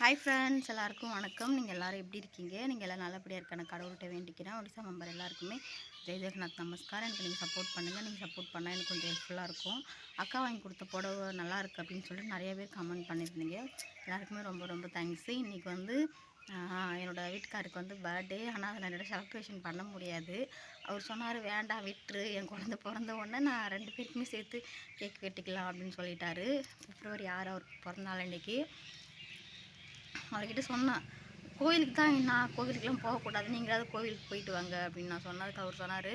Hi friends எல்லாருக்கும் வணக்கம். நீங்கள் எல்லோரும் எப்படி இருக்கீங்க? நீங்கள் எல்லாம் நல்லபடியாக இருக்கான கடவுள்கிட்ட வேண்டிக்கிறேன். ஒடிசா மெம்பர் எல்லாருக்குமே ஜெய் ஜெகநாத் நமஸ்கார் எனக்கு நீங்கள் சப்போர்ட் பண்ணுங்கள் நீங்கள் சப்போர்ட் பண்ணால் எனக்கு கொஞ்சம் ஹெல்ப்ஃபுல்லாக இருக்கும். அக்கா வாங்கி கொடுத்த புடவை நல்லா இருக்குது அப்படின்னு சொல்லிட்டு நிறைய பேர் கமெண்ட் பண்ணியிருந்தீங்க. எல்லாருக்குமே ரொம்ப ரொம்ப தேங்க்ஸு இன்றைக்கி வந்து என்னோடய என்னோட வீட்டுக்காருக்கு வந்து பர்த்டே ஆனால் அதை என்னோட செலப்ரேஷன் பண்ண முடியாது. அவர் சொன்னார் வேண்டாம் விட்டுரு. என் குழந்த பிறந்த உடனே நான் ரெண்டு பேருக்குமே சேர்த்து கேக் வெட்டிக்கலாம் அப்படின்னு சொல்லிட்டாரு. பிப்ரவரி ஆறு அவருக்கு பிறந்தநாள் அன்றைக்கி அவர்கிட்ட சொன்னேன் கோயிலுக்கு தான் நான் கோவிலுக்கெலாம் போகக்கூடாது நீங்களாவது கோவிலுக்கு போயிட்டு வாங்க அப்படின்னு நான் சொன்னதுக்கு அவர் சொன்னார்.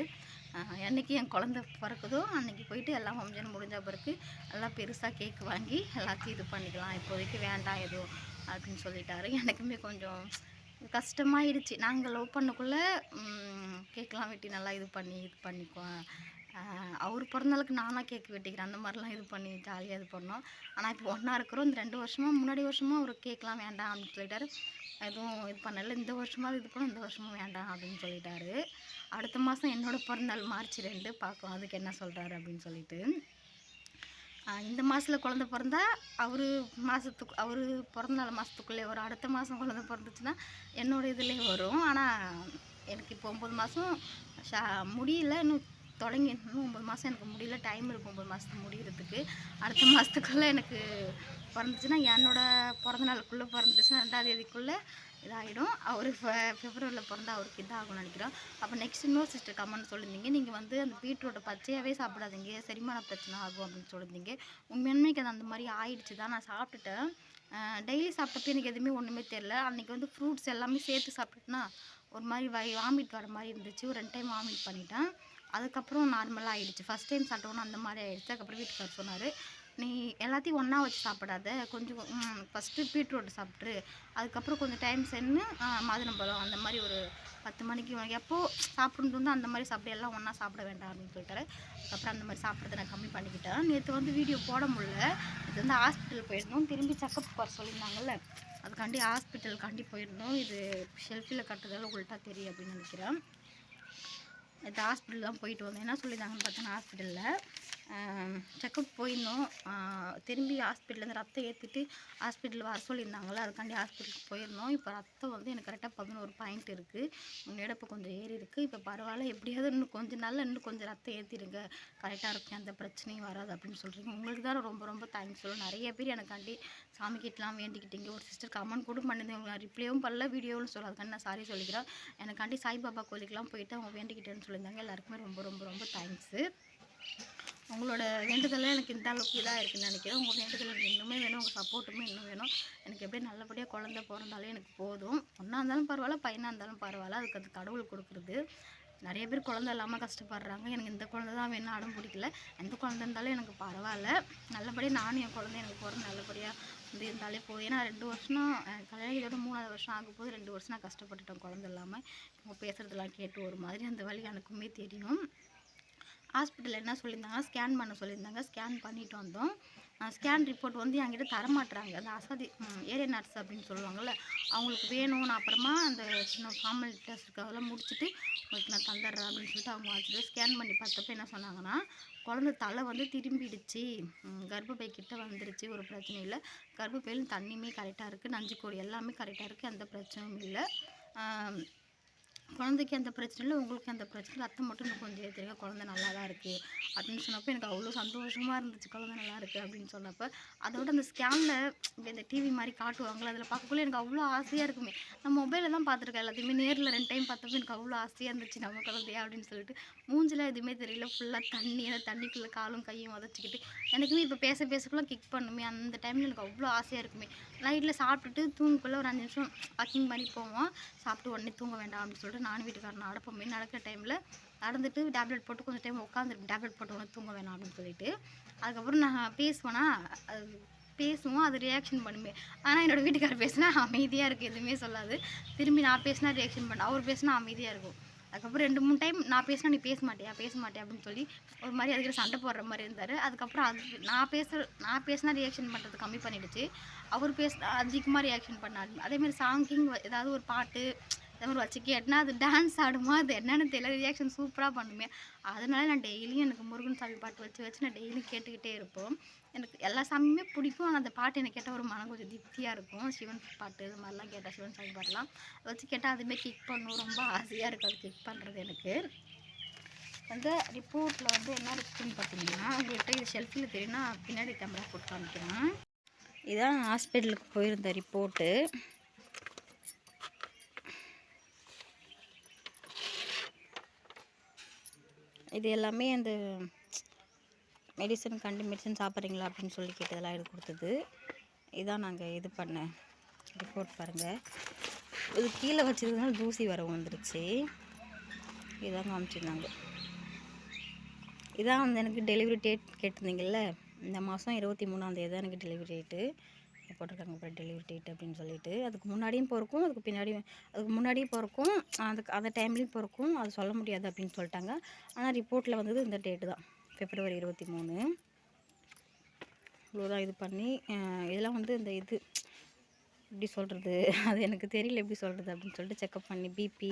என்னைக்கு என் குழந்த பிறக்குதோ அன்றைக்கி போயிட்டு எல்லாம் ஃபங்க்ஷன் முடிஞ்ச பிறகு எல்லாம் பெருசாக கேக் வாங்கி எல்லாத்தையும் இது பண்ணிக்கலாம் இப்போதைக்கு வேண்டாம் எதுவும் அப்படின்னு சொல்லிட்டாரு. எனக்குமே கொஞ்சம் கஷ்டமாயிடுச்சு. நாங்கள் லவ் பண்ணக்குள்ளே கேக்கெலாம் வெட்டி நல்லா இது பண்ணி இது பண்ணிக்குவோம். அவர் பிறந்தநாளுக்கு நானாக கேக் வெட்டிக்கிறேன். அந்த மாதிரிலாம் இது பண்ணி ஜாலியாக இது பண்ணோம். ஆனால் இப்போ ஒன்றா இருக்கிறோம். இந்த ரெண்டு வருஷமாக முன்னாடி வருஷமாக அவர் கேக்லாம் வேண்டாம் அப்படின்னு சொல்லிட்டாரு. எதுவும் இது பண்ணலை. இந்த வருஷமாக இது பண்ணோம். இந்த வருஷமும் வேண்டாம் அப்படின்னு சொல்லிட்டாரு. அடுத்த மாதம் என்னோட பிறந்தநாள் மார்ச் ரெண்டு. பார்க்கலாம். அதுக்கு என்ன சொல்கிறாரு அப்படின்னு சொல்லிட்டு. இந்த மாதத்தில் குழந்த பிறந்தா அவர் மாதத்துக்கு அவர் பிறந்தநாள் மாதத்துக்குள்ளே வரும். அடுத்த மாதம் குழந்த பிறந்துச்சுன்னா என்னோட இதுலேயே வரும். ஆனால் எனக்கு இப்போ ஒம்பது மாதம் ஷா முடியல. இன்னும் தொடங்கி இன்னும் ஒம்பது மாதம் எனக்கு முடியல. டைம் இருக்கும் ஒம்பது மாதத்துக்கு முடிகிறதுக்கு அடுத்த மாதத்துக்குள்ளே எனக்கு பிறந்துச்சுன்னா என்னோடய பிறந்த நாளுக்குள்ளே பிறந்துச்சுன்னா ரெண்டாவது தேதிக்குள்ளே இதாகிடும் அவர் ஃபெப்ரவரியில் பிறந்தா அவருக்கு இதாகும்னு நினைக்கிறோம். அப்போ நெக்ஸ்ட் இன்னொரு சிஸ்டர் கமெண்ட் சொல்லியிருந்தீங்க நீங்கள் வந்து அந்த பீட்ரூட்டை பச்சையாகவே சாப்பிடாதீங்க. செரிமான பிரச்சனை ஆகும் அப்படின்னு சொல்லியிருந்தீங்க உண்மையுமே அது அந்த மாதிரி ஆயிடுச்சு தான் நான் சாப்பிட்டுட்டேன். டெய்லி சாப்பிட்டப்ப எனக்கு எதுவுமே ஒன்றுமே தெரில அன்றைக்கி வந்து ஃப்ரூட்ஸ் எல்லாமே சேர்த்து சாப்பிட்டுட்டுனா ஒரு மாதிரி வை வாமிட் வர மாதிரி இருந்துச்சு. ஒரு ரெண்டு டைம் வாமிட் பண்ணிட்டேன். அதுக்கப்புறம் நார்மலாக ஆகிடுச்சு ஃபஸ்ட் டைம் சாப்பிட்டோன்னு அந்த மாதிரி ஆகிடுச்சு அதுக்கப்புறம் வீட்டுக்காரர் சொன்னார் நீ எல்லாத்தையும் ஒன்றா வச்சு சாப்பிடாத. கொஞ்சம் ஃபஸ்ட்டு பீட்ரூட் சாப்பிட்ரு அதுக்கப்புறம் கொஞ்சம் டைம் சென்று மாதுளம்பழம் அந்த மாதிரி ஒரு பத்து மணிக்கு உனக்கு எப்போ சாப்பிடணும் அந்த மாதிரி சாப்பிட. எல்லாம் ஒன்றா சாப்பிட வேண்டாம் அப்படின்னு சொல்லிட்டாரு. அதுக்கப்புறம் அந்த மாதிரி சாப்பிட்றத நான் கம்மி பண்ணிக்கிட்டேன். நேற்று வந்து வீடியோ போட முடியல. இது வந்து ஹாஸ்பிட்டல் போயிருந்தோம். திரும்பி செக்கப் வர சொல்லியிருந்தாங்கல்ல அதுக்காண்டி ஹாஸ்பிட்டலுக்காண்டி போயிருந்தோம். இது ஷெல்ஃபில் கட்டுறதால உங்கள்கிட்ட தெரியும் அப்படின்னு நினைக்கிறேன். இது ஹாஸ்பிட்டல் தான் போயிட்டு வந்தோம் என்ன சொல்லியிருந்தாங்கன்னு பார்த்தோன்னா ஹாஸ்பிட்டலில் செக்கப் போயிருந்தோம். திரும்பி ஹாஸ்பிட்டலேருந்து ரத்தம் ஏற்றிட்டு ஹாஸ்பிட்டல் வர சொல்லியிருந்தாங்களோ அதுக்காண்டி ஹாஸ்பிட்டலுக்கு போயிருந்தோம். இப்போ ரத்தம் வந்து எனக்கு கரெக்டாக பதினோரு பாயிண்ட் இருக்குது முன்னாடி இப்போ கொஞ்சம் ஏறி இருக்குது இப்போ பரவாயில்ல எப்படியாவது இன்னும் கொஞ்சம் நாளில் இன்னும் கொஞ்சம் ரத்தம் ஏற்றிடுங்க கரெக்டாக இருக்கும் எந்த பிரச்சனையும் வராது அப்படின்னு சொல்கிறீங்க உங்களுக்கு தான் ரொம்ப ரொம்ப தேங்க்ஸ் சொல்லும் நிறைய பேர் எனக்காண்டி சாமி கிட்டலாம் வேண்டிக்கிட்டீங்க. ஒரு சிஸ்டர் கமெண்ட் கூட பண்ணியிருந்தேன். உங்களுக்கு நான் ரிப்ளையும் பண்ணல வீடியோவும் சொல்லாதுக்காண்டி நான் சாரி சொல்லிக்கிறேன். எனக்காண்டி சாய்பாபா கோயிலுக்குலாம் போயிட்டு அவங்க வேண்டிக்கிட்டேன்னு சொல்லியிருந்தாங்க. எல்லாருக்குமே ரொம்ப ரொம்ப ரொம்ப தேங்க்ஸு உங்களோட வேண்டுதலாம் எனக்கு இந்த அளவுக்கு இதாக இருக்குன்னு நினைக்கிறேன். உங்கள் வேண்டுதல் எனக்கு இன்னுமே வேணும். உங்கள் சப்போர்ட்டுமே இன்னும் வேணும். எனக்கு எப்படியும் நல்லபடியாக குழந்த பிறந்தாலே எனக்கு போதும். ஒன்றா இருந்தாலும் பரவாயில்ல பையனாக இருந்தாலும் பரவாயில்ல. அதுக்கு அது கடவுள் கொடுக்குறது. நிறைய பேர் குழந்த இல்லாமல் கஷ்டப்படுறாங்க. எனக்கு இந்த குழந்த தான் வேணும். அடம் பிடிக்கல. எந்த குழந்த இருந்தாலும் எனக்கு பரவாயில்ல. நல்லபடியாக நானும் என் குழந்தை எனக்கு பிறந்த நல்லபடியாக வந்து இருந்தாலே போதும். ஏன்னா ரெண்டு வருஷம் கல்யாணம் இதோட மூணாவது வருஷம் ஆகும் போது ரெண்டு வருஷம் நான் கஷ்டப்பட்டுட்டேன் குழந்த இல்லாமல் இவங்க பேசுகிறதெல்லாம் கேட்டு ஒரு மாதிரி அந்த வழி எனக்குமே தெரியும். ஹாஸ்பிட்டலில் என்ன சொல்லியிருந்தாங்கன்னா ஸ்கேன் பண்ண சொல்லியிருந்தாங்க. ஸ்கேன் பண்ணிட்டு வந்தோம். ஸ்கேன் ரிப்போர்ட் வந்து என்கிட்ட தரமாட்டுறாங்க அந்த அசாதி ஏரியா நர்ஸ் அப்படின்னு சொல்லுவாங்கள்ல அவங்களுக்கு வேணும். நான் அப்புறமா அந்த சின்ன ஃபார்மல் டெஸ்ட் அதெல்லாம் முடிச்சுட்டு உங்களுக்கு நான் தந்துடுறேன் அப்படின்னு சொல்லிட்டு அவங்க வச்சுட்டு ஸ்கேன் பண்ணி பார்த்தப்ப என்ன சொன்னாங்கன்னா குழந்தை தலை வந்து திரும்பிடுச்சு. கர்ப்பப்பை கிட்ட வந்துருச்சு. ஒரு பிரச்சனையும் இல்லை. கர்ப்பப்பையிலும் தண்ணியுமே கரெக்டாக இருக்குது நஞ்சுக்கோடி எல்லாமே கரெக்டாக இருக்குது எந்த பிரச்சனையும் இல்லை. குழந்தைக்கு அந்த பிரச்சனை இல்லை உங்களுக்கு அந்த பிரச்சனை இல்லை. அத்தை மட்டும் எனக்கு கொஞ்சம் ஏற்றிருக்க குழந்தை நல்லா தான் இருக்குது அப்படின்னு சொன்னப்போ எனக்கு அவ்வளோ சந்தோஷமாக இருந்துச்சு. குழந்தை நல்லா இருக்குது அப்படின்னு சொன்னப்போ அதோட அந்த ஸ்கேனில் இந்த டிவி மாதிரி காட்டுவாங்களே அதில் பார்க்கக்குள்ள எனக்கு அவ்வளோ ஆசையாக இருக்குமே. நான் மொபைலில் தான் பார்த்துருக்கேன் எல்லாத்தையுமே. நேரில் ரெண்டு டைம் பார்த்தப்போ எனக்கு அவ்வளோ ஆசையாக இருந்துச்சு. நம்ம குழந்தையா அப்படின்னு சொல்லிட்டு மூஞ்சில் எதுவுமே தெரியல. ஃபுல்லாக தண்ணி அந்த தண்ணிக்குள்ளே காலும் கையும் உதச்சிக்கிட்டு எனக்குமே இப்போ பேச பேசக்குள்ள கிக் பண்ணுமே. அந்த டைமில் எனக்கு அவ்வளோ ஆசையாக இருக்குமே. நைட்டில் சாப்பிட்டுட்டு தூங்குக்குள்ளே ஒரு அஞ்சு நிமிஷம் வாக்கிங் பண்ணி போவோம். சாப்பிட்டு உடனே தூங்க வேண்டாம் அப்படின்னு சொல்லிட்டு நானும் வீட்டுக்காரன் நடப்போமே நடக்கிற டைமில் நடந்துட்டு டேப்லெட் போட்டு கொஞ்சம் டைம் உட்காந்துருப்பேன் டேப்லெட் போட்டு ஒன்று தூங்க வேணாம் அப்படின்னு சொல்லிட்டு. அதுக்கப்புறம் நான் பேசுவேன்னா அது பேசுவோம் அது ரியாக்ஷன் பண்ணுமே. ஆனால் என்னோட வீட்டுக்காரர் பேசினா அமைதியாக இருக்குது எதுவுமே சொல்லாது. திரும்பி நான் பேசினா ரியாக்ஷன் பண்ண அவர் பேசினா அமைதியாக இருக்கும். அதுக்கப்புறம் ரெண்டு மூணு டைம் நான் பேசினா நீ பேச மாட்டியா பேச மாட்டியா? அப்படின்னு சொல்லி ஒரு மாதிரி அதுக்கு சண்டை போடுற மாதிரி இருந்தார். அதுக்கப்புறம் அது நான் பேச நான் பேசினா ரியாக்ஷன் பண்ணுறது கம்மி பண்ணிடுச்சு. அவர் பேச அதிகமாக ரியாக்ஷன் பண்ணார். அதேமாதிரி சாங்கிங் ஏதாவது ஒரு பாட்டு அதே மாதிரி வச்சு கேட்டினா அது டான்ஸ் ஆடுமா? அது என்னென்னு தெரியல. ரியாக்ஷன் சூப்பராக பண்ணுமே. அதனால நான் டெய்லியும் எனக்கு முருகன் சாமி பாட்டு வச்சு வச்சு நான் டெய்லியும் கேட்டுக்கிட்டே இருப்போம். எனக்கு எல்லா சாமியுமே பிடிக்கும். ஆனால் அந்த பாட்டு எனக்கு கேட்டால் ஒரு மனம் கொஞ்சம் திருப்தியாக இருக்கும். சிவன் பாட்டு இது மாதிரிலாம் கேட்டால் சிவன் சாமி பாட்டுலாம். வச்சு கேட்டால் அதுமாரி கிக் பண்ணும். ரொம்ப ஆசையாக இருக்கும் அது கிக் பண்ணுறது எனக்கு. வந்து ரிப்போர்ட்டில் வந்து என்ன இருக்குன்னு பார்த்தீங்கன்னா உங்கள்கிட்ட இது ஷெல்ஃபில் தெரியும்னா பின்னாடி கேமரா போட்டு காமிக்கிறேன். இதான் ஹாஸ்பிட்டலுக்கு போயிருந்த ரிப்போர்ட்டு இது எல்லாமே அந்த மெடிசன் கண்டி மெடிசன் சாப்பிட்றீங்களா அப்படின்னு சொல்லி கேட்டதெல்லாம் எடுத்து கொடுத்தது. இதான் நாங்கள் இது பண்ண ரிப்போர்ட் பாருங்கள் இது கீழே வச்சதுனால தூசி வர வந்துருச்சு இதான் காமிச்சிருந்தாங்க. இதான் வந்து எனக்கு டெலிவரி டேட் கேட்டிருந்தீங்கல்ல இந்த மாதம் இருபத்தி மூணாந்தேதி தான் எனக்கு டெலிவரி டேட்டு போட்டிருக்காங்க அப்புறம் டெலிவரி டேட் அப்படின்னு சொல்லிட்டு. அதுக்கு முன்னாடியும் பிறக்கும் அதுக்கு பின்னாடியும் அதுக்கு முன்னாடியும் பிறக்கும் அதுக்கு அந்த டைம்லேயும் பிறக்கும் அது சொல்ல முடியாது அப்படின்னு சொல்லிட்டாங்க. ஆனால் ரிப்போர்ட்டில் வந்தது இந்த டேட்டு தான். பிப்ரவரி இருபத்தி மூணு. இவ்வளோதான் இது பண்ணி இதெல்லாம் வந்து இந்த இது எப்படி சொல்கிறது அது எனக்கு தெரியல எப்படி சொல்கிறது அப்படின்னு சொல்லிட்டு செக்கப் பண்ணி பிபி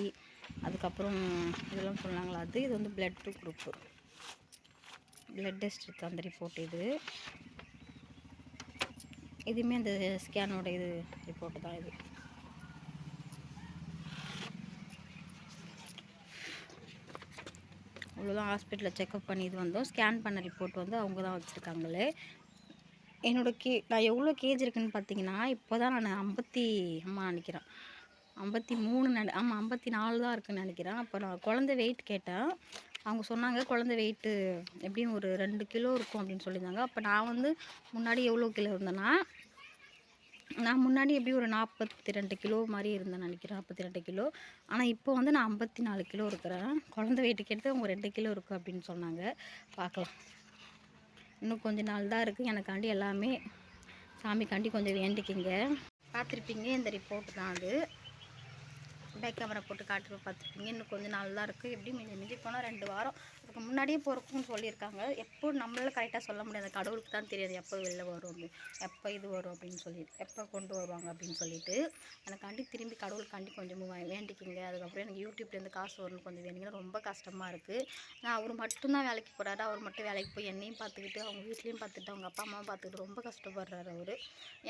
அதுக்கப்புறம் இதெல்லாம் சொன்னாங்களா? அது இது வந்து பிளட் குரூப்பு பிளட் டெஸ்ட் இருக்குது அந்த ரிப்போர்ட் இது. இதுவுமே அந்த ஸ்கேனோட இது ரிப்போர்ட்டு தான் இது. இவ்வளோதான் ஹாஸ்பிட்டலில் செக்கப் பண்ணி இது வந்தோம். ஸ்கேன் பண்ண ரிப்போர்ட் வந்து அவங்க தான் வச்சுருக்காங்களே. என்னோடய கே நான் எவ்வளோ கேஜ் இருக்குன்னு பார்த்தீங்கன்னா இப்போ தான் நான் ஐம்பத்தி அம்மா நினைக்கிறேன். ஐம்பத்தி மூணு நட ஆமாம் ஐம்பத்தி நாலு தான் இருக்குன்னு நினைக்கிறேன். அப்போ நான் குழந்தை வெயிட் கேட்டேன். அவங்க சொன்னாங்க குழந்தை வெயிட்டு எப்படியும் ஒரு ரெண்டு கிலோ இருக்கும் அப்படின்னு சொல்லியிருந்தாங்க. அப்போ நான் வந்து முன்னாடி எவ்வளோ கிலோ இருந்தேன்னா நான் முன்னாடி எப்படி ஒரு நாற்பத்தி ரெண்டு கிலோ மாதிரி இருந்தேன் நினைக்கிறேன் நாற்பத்தி ரெண்டு கிலோ. ஆனால் இப்போ வந்து நான் ஐம்பத்தி நாலு கிலோ இருக்கிறேன். குழந்தை வெயிட்டு கேட்டு அவங்க ரெண்டு கிலோ இருக்குது அப்படின்னு சொன்னாங்க. பார்க்கலாம். இன்னும் கொஞ்ச நாள் தான் இருக்குது எனக்காண்டி எல்லாமே சாமிக்காண்டி கொஞ்சம் வேண்டிக்கிங்க. பார்த்துருப்பீங்க இந்த ரிப்போர்ட் தான் அது. பேக் கேமரா போட்டு காட்டு பார்த்துருப்பீங்க. இன்னும் கொஞ்சம் நாள் தான் இருக்குது எப்படி மிஞ்சி மிஞ்சி போனால் ரெண்டு வாரம். அதுக்கு முன்னாடியே பிறக்கும்னு சொல்லியிருக்காங்க. எப்போ நம்மளால் கரெக்டாக சொல்ல முடியாது. கடவுளுக்கு தான் தெரியாது. எப்போ வெளில வரும் அப்படின்னு. எப்போ இது வரும் அப்படின்னு சொல்லிட்டு எப்போ கொண்டு வருவாங்க அப்படின்னு சொல்லிட்டு. எனக்காண்டி திரும்பி கடவுளுக்காண்டி கொஞ்சம் வேண்டிக்கிங்க. அதுக்கப்புறம் எனக்கு யூடியூப்லேருந்து காசு வரணும் கொஞ்சம் வேணுங்கன்னா ரொம்ப கஷ்டமாக இருக்குது நான் அவர் மட்டும்தான் வேலைக்கு போகிறாரு அவர் மட்டும் வேலைக்கு போய் என்னையும் பார்த்துக்கிட்டு அவங்க வீட்லேயும் பார்த்துட்டு அவங்க அப்பா அம்மாவும் பார்த்துக்கிட்டு ரொம்ப கஷ்டப்படுறாரு அவர்.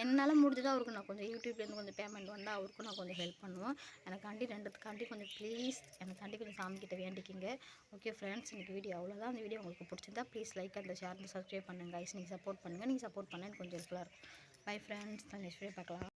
என்னால் முடிஞ்சதோ அவருக்கு நான் கொஞ்சம் யூடியூப்லேருந்து கொஞ்சம் பேமெண்ட் வந்தால் அவருக்கும் நான் கொஞ்சம் ஹெல்ப் பண்ணுவோம் எனக்கு எனக்காண்டி ரெண்டுத்துக்காண்டி கொஞ்சம் ப்ளீஸ் எனக்காண்டி கொஞ்சம் சாமிக்கிட்ட வேண்டிக்கிங்க. ஓகே ஃப்ரெண்ட்ஸ் இன்னைக்கு வீடியோ அவ்வளோதான் அந்த வீடியோ உங்களுக்கு பிடிச்சிருந்தா ப்ளீஸ் லைக் அந்த ஷேர் சப்ஸ்கிரைப் பண்ணுங்கள் ஐஸ் நீங்கள் சப்போர்ட் பண்ணுங்கள் நீங்கள் சப்போர்ட் பண்ணேன் கொஞ்சம் ஹெல்ப்ஃபுல்லாக இருக்கும். பை ஃப்ரெண்ட்ஸ் நான் நெக்ஸ்ட் வீடியோ பார்க்கலாம்.